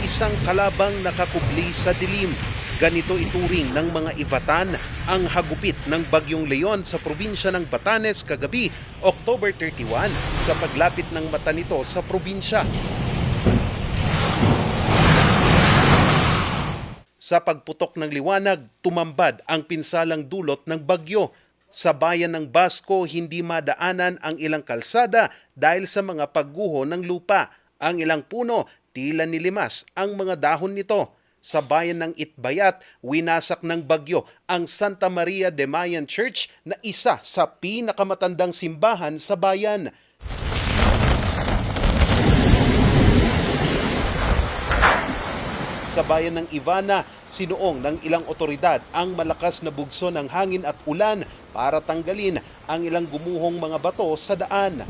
isang kalabang nakakubli sa dilim. Ganito ituring ng mga Ivatan ang hagupit ng Bagyong Leon sa probinsya ng Batanes kagabi, October 31, sa paglapit ng mata nito sa probinsya. Sa pagputok ng liwanag, tumambad ang pinsalang dulot ng bagyo. Sa bayan ng Basco, hindi madaanan ang ilang kalsada dahil sa mga pagguho ng lupa. Ang ilang puno, tila nilimas ang mga dahon nito. Sa bayan ng Itbayat, winasak ng bagyo ang Santa Maria de Mayan Church na isa sa pinakamatandang simbahan sa bayan. Sa bayan ng Ivana, sinuong ng ilang otoridad ang malakas na bugso ng hangin at ulan para tanggalin ang ilang gumuhong mga bato sa daan.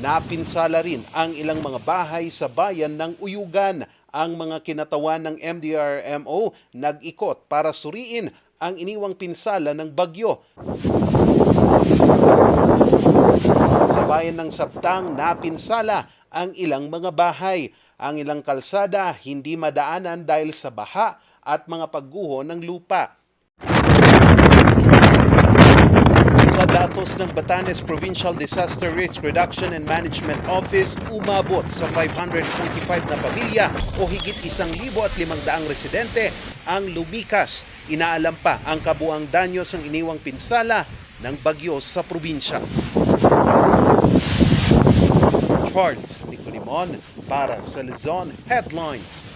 Napinsala rin ang ilang mga bahay sa bayan ng Uyugan. Ang mga kinatawan ng MDRMO nag-ikot para suriin ang iniwang pinsala ng bagyo. Sa bayan ng Sabtang, napinsala ang ilang mga bahay. Ang ilang kalsada hindi madaanan dahil sa baha at mga pagguho ng lupa. Sa datos ng Batanes Provincial Disaster Risk Reduction and Management Office, umabot sa 545 na pamilya o higit 1,500 residente ang lumikas. Inaalam pa ang kabuang danyos ng iniwang pinsala ng bagyo sa probinsya. Charles Nicolimon para sa Luzon Headlines.